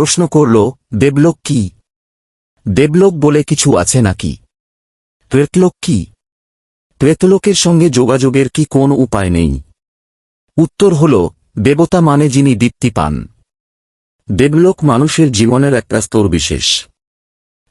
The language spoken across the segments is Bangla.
প্রশ্ন করল, দেবলোক কি? দেবলোক বলে কিছু আছে নাকি? প্রেতলোক কি? প্রেতলোকের সঙ্গে যোগাযোগের কি কোন উপায় নেই? উত্তর হল, দেবতা মানে যিনি দীপ্তি পান। দেবলোক মানুষের জীবনের একটা স্তর বিশেষ।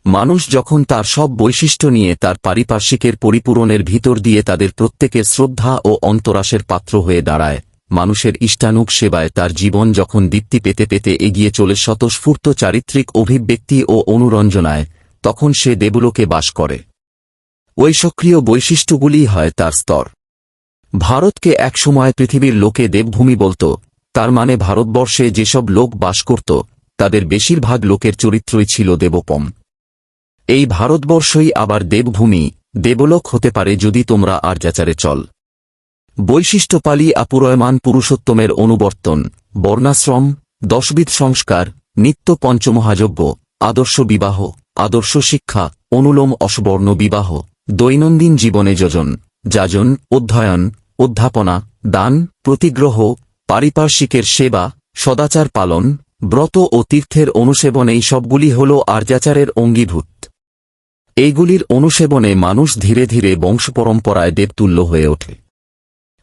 মানুষ যখন তার সব বৈশিষ্ট্য নিয়ে তার পারিপার্শ্বিকের পরিপূরণের ভিতর দিয়ে তাদের প্রত্যেকের শ্রদ্ধা ও অন্তরাসের পাত্র হয়ে দাঁড়ায় মানুষের ইষ্টানুক সেবায় তার জীবন যখন দীপ্তি পেতে পেতে এগিয়ে চলে স্বতঃস্ফূর্ত চারিত্রিক অভিব্যক্তি ও অনুরঞ্জনায়, তখন সে দেবলোকে বাস করে। ওই সক্রিয় বৈশিষ্ট্যগুলিই হয় তার স্তর। ভারতকে একসময় পৃথিবীর লোকে দেবভূমি বলত, তার মানে ভারতবর্ষে যেসব লোক বাস করত, তাদের বেশিরভাগ লোকের চরিত্রই ছিল দেবপম। এই ভারতবর্ষই আবার দেবভূমি, দেবলোক হতে পারে যদি তোমরা আর্যাচারে চল। বৈশিষ্ট্যপালী আপুরয়মান পুরুষোত্তমের অনুবর্তন, বর্ণাশ্রম, দশবিধ সংস্কার, নিত্য পঞ্চমহাযজ্ঞ, আদর্শ বিবাহ, আদর্শ শিক্ষা, অনুলোম অসবর্ণ বিবাহ, দৈনন্দিন জীবনে যোজন, যাজন, অধ্যয়ন, অধ্যাপনা, দান, প্রতিগ্রহ, পারিপার্শ্বিকের সেবা, সদাচার পালন, ব্রত ও তীর্থের অনুসেবন এই সবগুলি হল আর্যাচারের অঙ্গীভূত। এইগুলির অনুসেবনে মানুষ ধীরে ধীরে বংশপরম্পরায় দেবতুল্য হয়ে ওঠে।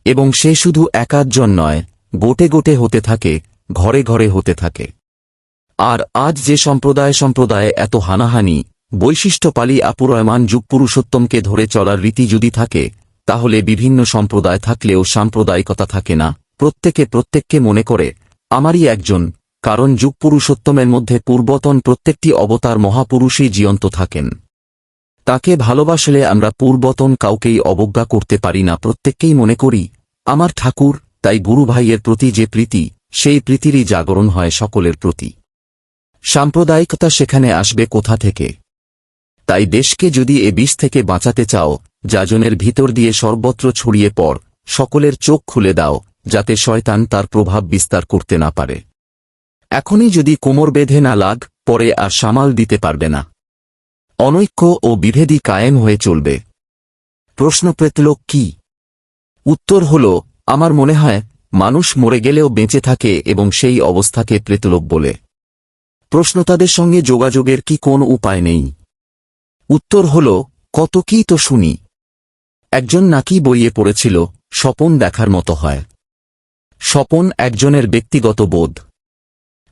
এবং সে শুধু একাধজন নয়, গোটে গোটে হতে থাকে, ঘরে ঘরে হতে থাকে। আর আজ যে সম্প্রদায় সম্প্রদায়ে এত হানাহানি বৈশিষ্ট্যপালী আপুরয়মান যুগ পুরুষোত্তমকে ধরে চলার রীতি যদি থাকে, তাহলে বিভিন্ন সম্প্রদায় থাকলেও সাম্প্রদায়িকতা থাকে না। প্রত্যেকে প্রত্যেককে মনে করে, আমারই একজন, কারণ যুগ পুরুষোত্তমের মধ্যে পূর্বতন প্রত্যেকটি অবতার মহাপুরুষই জীয়ন্ত থাকেন। তাকে ভালোবাসলে আমরা পূর্বতন কাউকেই অবজ্ঞা করতে পারি না। প্রত্যেককেই মনে করি আমার ঠাকুর, তাই গুরু ভাইয়ের প্রতি যে প্রীতি, সেই প্রীতিরই জাগরণ হয় সকলের প্রতি। সাম্প্রদায়িকতা সেখানে আসবে কোথা থেকে? তাই দেশকে যদি এ বিষ থেকে বাঁচাতে চাও, যাজনের ভিতর দিয়ে সর্বত্র ছড়িয়ে পড়, সকলের চোখ খুলে দাও, যাতে শয়তান তার প্রভাব বিস্তার করতে না পারে। এখনই যদি কোমর বেঁধে না লাগ, পরে আর সামাল দিতে পারবে না। অনৈক্য ও বিভেদী কায়েম হয়ে চলবে। প্রশ্ন প্রেতলোক কি? উত্তর হল, আমার মনে হয়, মানুষ মরে গেলেও বেঁচে থাকে এবং সেই অবস্থাকে প্রেতলোক বলে। প্রশ্ন তাদের সঙ্গে যোগাযোগের কি কোন উপায় নেই। উত্তর হল, কত কি তো শুনি। একজন নাকি বইয়ে পড়েছিল, স্বপন দেখার মতো হয়। স্বপন একজনের ব্যক্তিগত বোধ।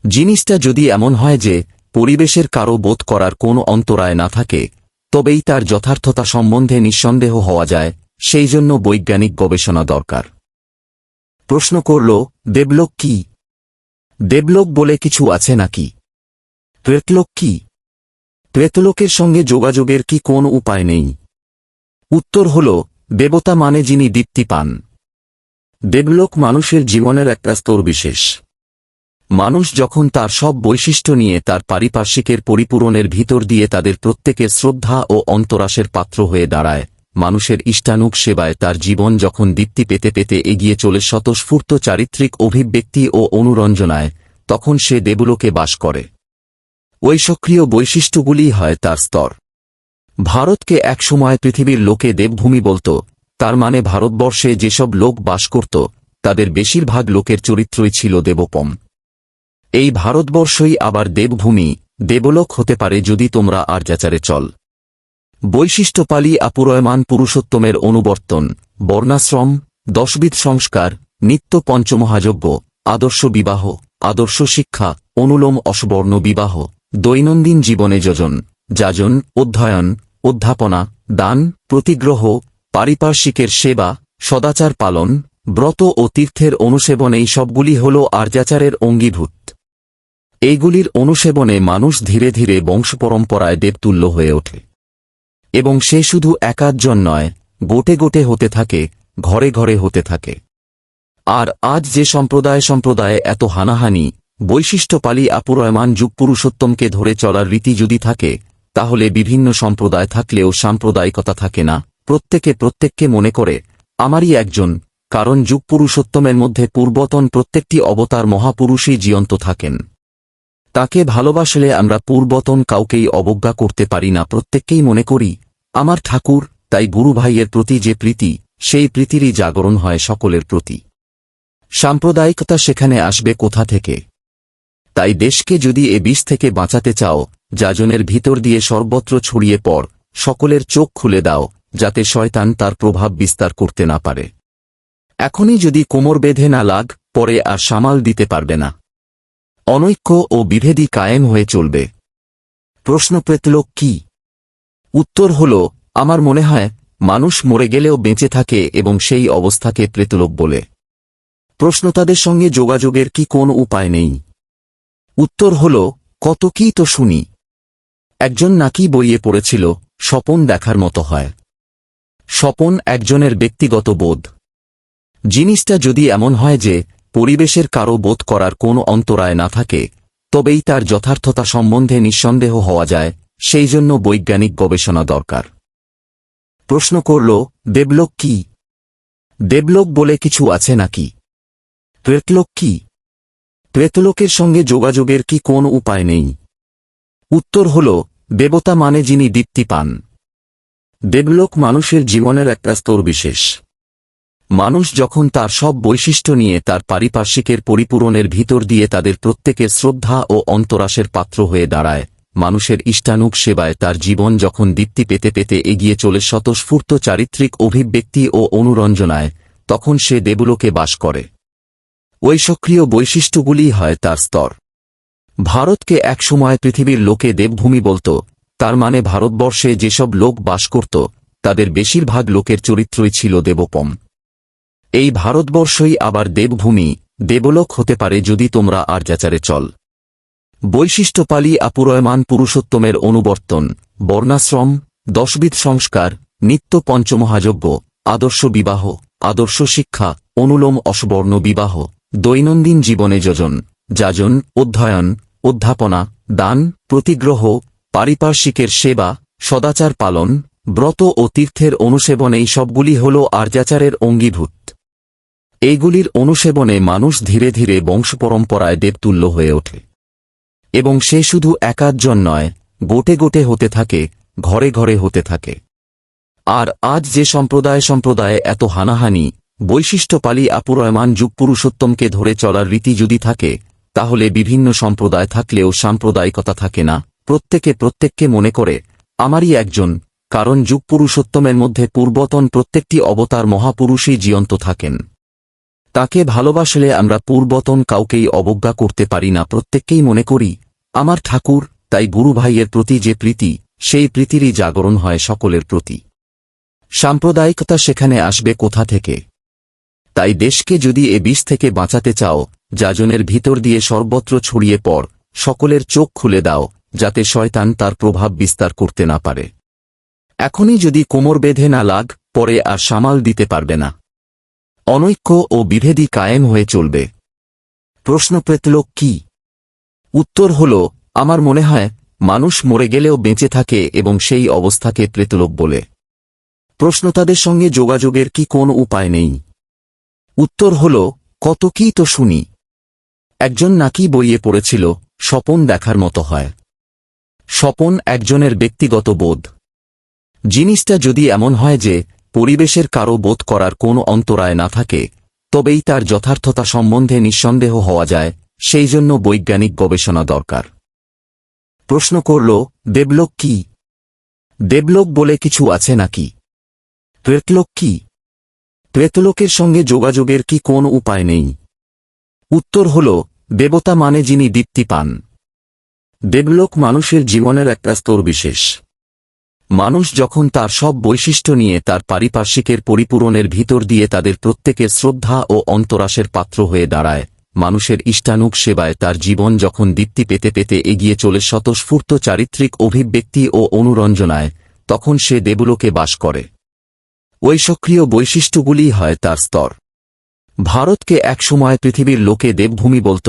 জিনিসটা যদি এমন হয় যে, পরিবেশের কারও বোধ করার কোনো অন্তরায় না থাকে, তবেই তার যথার্থতা সম্বন্ধে নিঃসন্দেহ হওয়া যায় সেই জন্য বৈজ্ঞানিক গবেষণা দরকার। প্রশ্ন করল, দেবলোক কি? দেবলোক বলে কিছু আছে নাকি? প্রেতলোক কি? প্রেতলোকের সঙ্গে যোগাযোগের কি কোন উপায় নেই? উত্তর হল, দেবতা মানে যিনি দীপ্তি পান। দেবলোক মানুষের জীবনের একটা স্তর বিশেষ। মানুষ যখন তার সব বৈশিষ্ট্য নিয়ে তার পারিপার্শ্বিকের পরিপূরণের ভিতর দিয়ে তাদের প্রত্যেকের শ্রদ্ধা ও অন্তরাসের পাত্র হয়ে দাঁড়ায় মানুষের ইষ্টানুক সেবায় তার জীবন যখন দীপ্তি পেতে পেতে এগিয়ে চলে স্বতঃস্ফূর্ত চারিত্রিক অভিব্যক্তি ও অনুরঞ্জনায়, তখন সে দেবলোকে বাস করে। ওই সক্রিয় বৈশিষ্ট্যগুলিই হয় তার স্তর। ভারতকে একসময় পৃথিবীর লোকে দেবভূমি বলত, তার মানে ভারতবর্ষে যেসব লোক বাস করত, তাদের বেশিরভাগ লোকের চরিত্রই ছিল দেবপম। এই ভারতবর্ষই আবার দেবভূমি, দেবলোক হতে পারে যদি তোমরা আর্যাচারে চল। বৈশিষ্ট্যপালী আপুরয়মান পুরুষোত্তমের অনুবর্তন, বর্ণাশ্রম, দশবিধ সংস্কার, নিত্য পঞ্চমহাযজ্ঞ, আদর্শ বিবাহ, আদর্শ শিক্ষা, অনুলোম অসবর্ণ বিবাহ, দৈনন্দিন জীবনে যোজন, যাজন, অধ্যয়ন, অধ্যাপনা, দান, প্রতিগ্রহ, পারিপার্শ্বিকের সেবা, সদাচার পালন, ব্রত ও তীর্থের অনুসেবন এই সবগুলি হল আর্যাচারের অঙ্গীভূত। এইগুলির অনুসেবনে মানুষ ধীরে ধীরে বংশপরম্পরায় দেবতুল্য হয়ে ওঠে। এবং সে শুধু একাধজন নয়, গোটে গোটে হতে থাকে, ঘরে ঘরে হতে থাকে। আর আজ যে সম্প্রদায় সম্প্রদায়ে এত হানাহানি বৈশিষ্ট্যপালী আপুরয়মান যুগ পুরুষোত্তমকে ধরে চলার রীতি যদি থাকে, তাহলে বিভিন্ন সম্প্রদায় থাকলেও সাম্প্রদায়িকতা থাকে না। প্রত্যেকে প্রত্যেককে মনে করে, আমারই একজন, কারণ যুগ পুরুষোত্তমের মধ্যে পূর্বতন প্রত্যেকটি অবতার মহাপুরুষই জীয়ন্ত থাকেন। তাকে ভালোবাসলে আমরা পূর্বতন কাউকেই অবজ্ঞা করতে পারি না। প্রত্যেককেই মনে করি আমার ঠাকুর, তাই গুরু ভাইয়ের প্রতি যে প্রীতি, সেই প্রীতিরই জাগরণ হয় সকলের প্রতি। সাম্প্রদায়িকতা সেখানে আসবে কোথা থেকে? তাই দেশকে যদি এ বিষ থেকে বাঁচাতে চাও, যাজনের ভিতর দিয়ে সর্বত্র ছড়িয়ে পড়, সকলের চোখ খুলে দাও, যাতে শয়তান তার প্রভাব বিস্তার করতে না পারে। এখনই যদি কোমর বেঁধে না লাগ, পরে আর সামাল দিতে পারবে না। অনৈক্য ও বিভেদী কায়েম হয়ে চলবে। প্রশ্ন প্রেতলোক কি? উত্তর হল, আমার মনে হয়, মানুষ মরে গেলেও বেঁচে থাকে এবং সেই অবস্থাকে প্রেতলোক বলে। প্রশ্ন তাদের সঙ্গে যোগাযোগের কি কোন উপায় নেই। উত্তর হল কত কি তো শুনি। একজন নাকি বইয়ে পড়েছিল, স্বপন দেখার মতো হয়। স্বপন একজনের ব্যক্তিগত বোধ। জিনিসটা যদি এমন হয় যে, পরিবেশের কারও বোধ করার কোনো অন্তরায় না থাকে, তবেই তার যথার্থতা সম্বন্ধে নিঃসন্দেহ হওয়া যায় সেই জন্য বৈজ্ঞানিক গবেষণা দরকার। প্রশ্ন করল, দেবলোক কি? দেবলোক বলে কিছু আছে নাকি? প্রেতলোক কি? প্রেতলোকের সঙ্গে যোগাযোগের কি কোন উপায় নেই? উত্তর হল, দেবতা মানে যিনি দীপ্তি পান। দেবলোক মানুষের জীবনের একটা স্তর বিশেষ। মানুষ যখন তার সব বৈশিষ্ট্য নিয়ে তার পারিপার্শ্বিকের পরিপূরণের ভিতর দিয়ে তাদের প্রত্যেকের শ্রদ্ধা ও অন্তরাসের পাত্র হয়ে দাঁড়ায় মানুষের ইষ্টানুক সেবায় তার জীবন যখন দীপ্তি পেতে পেতে এগিয়ে চলে স্বতঃস্ফূর্ত চারিত্রিক অভিব্যক্তি ও অনুরঞ্জনায়, তখন সে দেবলোকে বাস করে। ওই সক্রিয় বৈশিষ্ট্যগুলিই হয় তার স্তর। ভারতকে একসময় পৃথিবীর লোকে দেবভূমি বলত, তার মানে ভারতবর্ষে যেসব লোক বাস করত, তাদের বেশিরভাগ লোকের চরিত্রই ছিল দেবপম। এই ভারতবর্ষই আবার দেবভূমি, দেবলোক হতে পারে যদি তোমরা আর্যাচারে চল। বৈশিষ্ট্যপালী আপুরয়মান পুরুষোত্তমের অনুবর্তন, বর্ণাশ্রম, দশবিধ সংস্কার, নিত্য পঞ্চমহাযজ্ঞ, আদর্শ বিবাহ, আদর্শ শিক্ষা, অনুলোম অসবর্ণ বিবাহ, দৈনন্দিন জীবনে যোজন, যাজন, অধ্যয়ন, অধ্যাপনা, দান, প্রতিগ্রহ, পারিপার্শ্বিকের সেবা, সদাচার পালন, ব্রত ও তীর্থের অনুসেবন এই সবগুলি হল আর্যাচারের অঙ্গীভূত। এইগুলির অনুসেবনে মানুষ ধীরে ধীরে বংশপরম্পরায় দেবতুল্য হয়ে ওঠে। এবং সে শুধু একাধজন নয়, গোটে গোটে হতে থাকে, ঘরে ঘরে হতে থাকে। আর আজ যে সম্প্রদায় সম্প্রদায়ে এত হানাহানি বৈশিষ্ট্যপালী আপুরয়মান যুগ পুরুষোত্তমকে ধরে চলার রীতি যদি থাকে, তাহলে বিভিন্ন সম্প্রদায় থাকলেও সাম্প্রদায়িকতা থাকে না। প্রত্যেকে প্রত্যেককে মনে করে, আমারই একজন, কারণ যুগ পুরুষোত্তমের মধ্যে পূর্বতন প্রত্যেকটি অবতার মহাপুরুষই জীয়ন্ত থাকেন। তাকে ভালোবাসলে আমরা পূর্বতন কাউকেই অবজ্ঞা করতে পারি না। প্রত্যেককেই মনে করি আমার ঠাকুর, তাই গুরু ভাইয়ের প্রতি যে প্রীতি, সেই প্রীতিরই জাগরণ হয় সকলের প্রতি। সাম্প্রদায়িকতা সেখানে আসবে কোথা থেকে? তাই দেশকে যদি এ বিষ থেকে বাঁচাতে চাও, যাজনের ভিতর দিয়ে সর্বত্র ছড়িয়ে পড়, সকলের চোখ খুলে দাও, যাতে শয়তান তার প্রভাব বিস্তার করতে না পারে। এখনই যদি কোমর বেঁধে না লাগ, পরে আর সামাল দিতে পারবে না। অনৈক্য ও বিভেদী কায়েম হয়ে চলবে। প্রশ্ন প্রেতলোক কি? উত্তর হল, আমার মনে হয়, মানুষ মরে গেলেও বেঁচে থাকে এবং সেই অবস্থাকে প্রেতলোক বলে। প্রশ্ন তাদের সঙ্গে যোগাযোগের কি কোন উপায় নেই। উত্তর হল কত কি তো শুনি। একজন নাকি বইয়ে পড়েছিল, স্বপন দেখার মতো হয়। স্বপন একজনের ব্যক্তিগত বোধ। জিনিসটা যদি এমন হয় যে, পরিবেশের কারও বোধ করার কোনো অন্তরায় না থাকে, তবেই তার যথার্থতা সম্বন্ধে নিঃসন্দেহ হওয়া যায় সেই জন্য বৈজ্ঞানিক গবেষণা দরকার। প্রশ্ন করল, দেবলোক কি? দেবলোক বলে কিছু আছে নাকি? প্রেতলোক কি? প্রেতলোকের সঙ্গে যোগাযোগের কি কোন উপায় নেই? উত্তর হল, দেবতা মানে যিনি দীপ্তি পান। দেবলোক মানুষের জীবনের একটা স্তর বিশেষ। মানুষ যখন তার সব বৈশিষ্ট্য নিয়ে তার পারিপার্শ্বিকের পরিপূরণের ভিতর দিয়ে তাদের প্রত্যেকের শ্রদ্ধা ও অন্তরাসের পাত্র হয়ে দাঁড়ায় মানুষের ইষ্টানুক সেবায় তার জীবন যখন দীপ্তি পেতে পেতে এগিয়ে চলে স্বতঃস্ফূর্ত চারিত্রিক অভিব্যক্তি ও অনুরঞ্জনায়, তখন সে দেবলোকে বাস করে। ওই সক্রিয় বৈশিষ্ট্যগুলিই হয় তার স্তর। ভারতকে একসময় পৃথিবীর লোকে দেবভূমি বলত,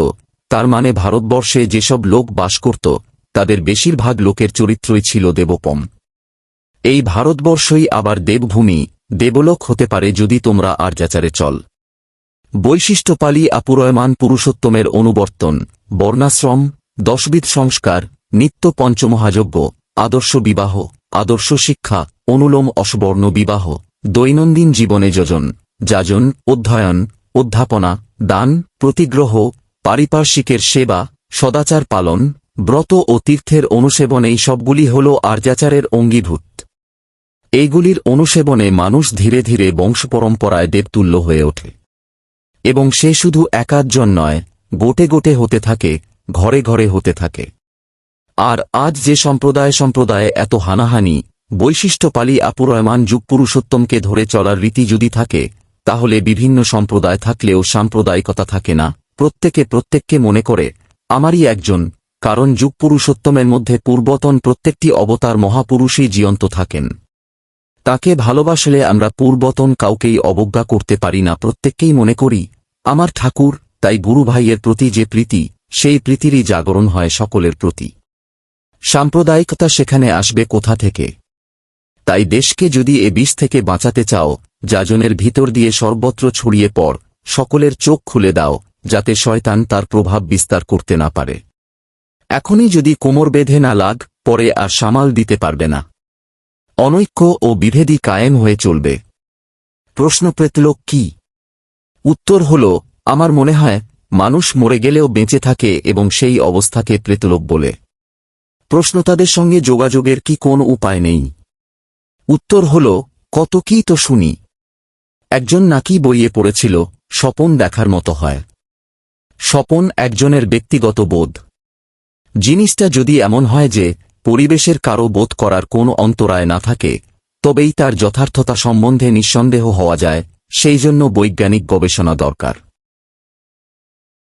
তার মানে ভারতবর্ষে যেসব লোক বাস করত, তাদের বেশিরভাগ লোকের চরিত্রই ছিল দেবপম। এই ভারতবর্ষই আবার দেবভূমি, দেবলোক হতে পারে যদি তোমরা আর্যাচারে চল। বৈশিষ্ট্যপালী আপুরয়মান পুরুষোত্তমের অনুবর্তন, বর্ণাশ্রম, দশবিধ সংস্কার, নিত্য পঞ্চমহাযজ্ঞ, আদর্শ বিবাহ, আদর্শ শিক্ষা, অনুলোম অসবর্ণ বিবাহ, দৈনন্দিন জীবনে যোজন, যাজন, অধ্যয়ন, অধ্যাপনা, দান, প্রতিগ্রহ, পারিপার্শ্বিকের সেবা, সদাচার পালন, ব্রত ও তীর্থের অনুসেবন এই সবগুলি হল আর্যাচারের অঙ্গীভূত। এইগুলির অনুসেবনে মানুষ ধীরে ধীরে বংশপরম্পরায় দেবতুল্য হয়ে ওঠে। এবং সে শুধু একাধজন নয়, গোটে গোটে হতে থাকে, ঘরে ঘরে হতে থাকে। আর আজ যে সম্প্রদায় সম্প্রদায়ে এত হানাহানি, বৈশিষ্ট্য পালি আপুরয়মান যুগ পুরুষোত্তমকে ধরে চলার রীতি যদি থাকে, তাহলে বিভিন্ন সম্প্রদায় থাকলেও সাম্প্রদায়িকতা থাকে না। প্রত্যেকে প্রত্যেককে মনে করে, আমারই একজন, কারণ যুগ পুরুষোত্তমের মধ্যে পূর্বতন প্রত্যেকটি অবতার মহাপুরুষই জীয়ন্ত থাকেন। তাকে ভালোবাসলে আমরা পূর্বতন কাউকেই অবজ্ঞা করতে পারি না। প্রত্যেককেই মনে করি আমার ঠাকুর, তাই গুরু ভাইয়ের প্রতি যে প্রীতি, সেই প্রীতিরই জাগরণ হয় সকলের প্রতি। সাম্প্রদায়িকতা সেখানে আসবে কোথা থেকে? তাই দেশকে যদি এ বিষ থেকে বাঁচাতে চাও, যাজনের ভিতর দিয়ে সর্বত্র ছড়িয়ে পড়, সকলের চোখ খুলে দাও, যাতে শয়তান তার প্রভাব বিস্তার করতে না পারে। এখনই যদি কোমর বেঁধে না লাগ, পরে আর সামাল দিতে পারবে না। অনৈক্য ও বিভেদী কায়েম হয়ে চলবে। প্রশ্ন প্রেতলোক কি? উত্তর হল, আমার মনে হয়, মানুষ মরে গেলেও বেঁচে থাকে এবং সেই অবস্থাকে প্রেতলোক বলে। প্রশ্ন তাদের সঙ্গে যোগাযোগের কি কোন উপায় নেই। উত্তর হল, কত কি তো শুনি। একজন নাকি বইয়ে পড়েছিল, স্বপন দেখার মতো হয়। স্বপন একজনের ব্যক্তিগত বোধ। জিনিসটা যদি এমন হয় যে, পরিবেশের কারও বোধ করার কোনো অন্তরায় না থাকে, তবেই তার যথার্থতা সম্বন্ধে নিঃসন্দেহ হওয়া যায় সেই জন্য বৈজ্ঞানিক গবেষণা দরকার।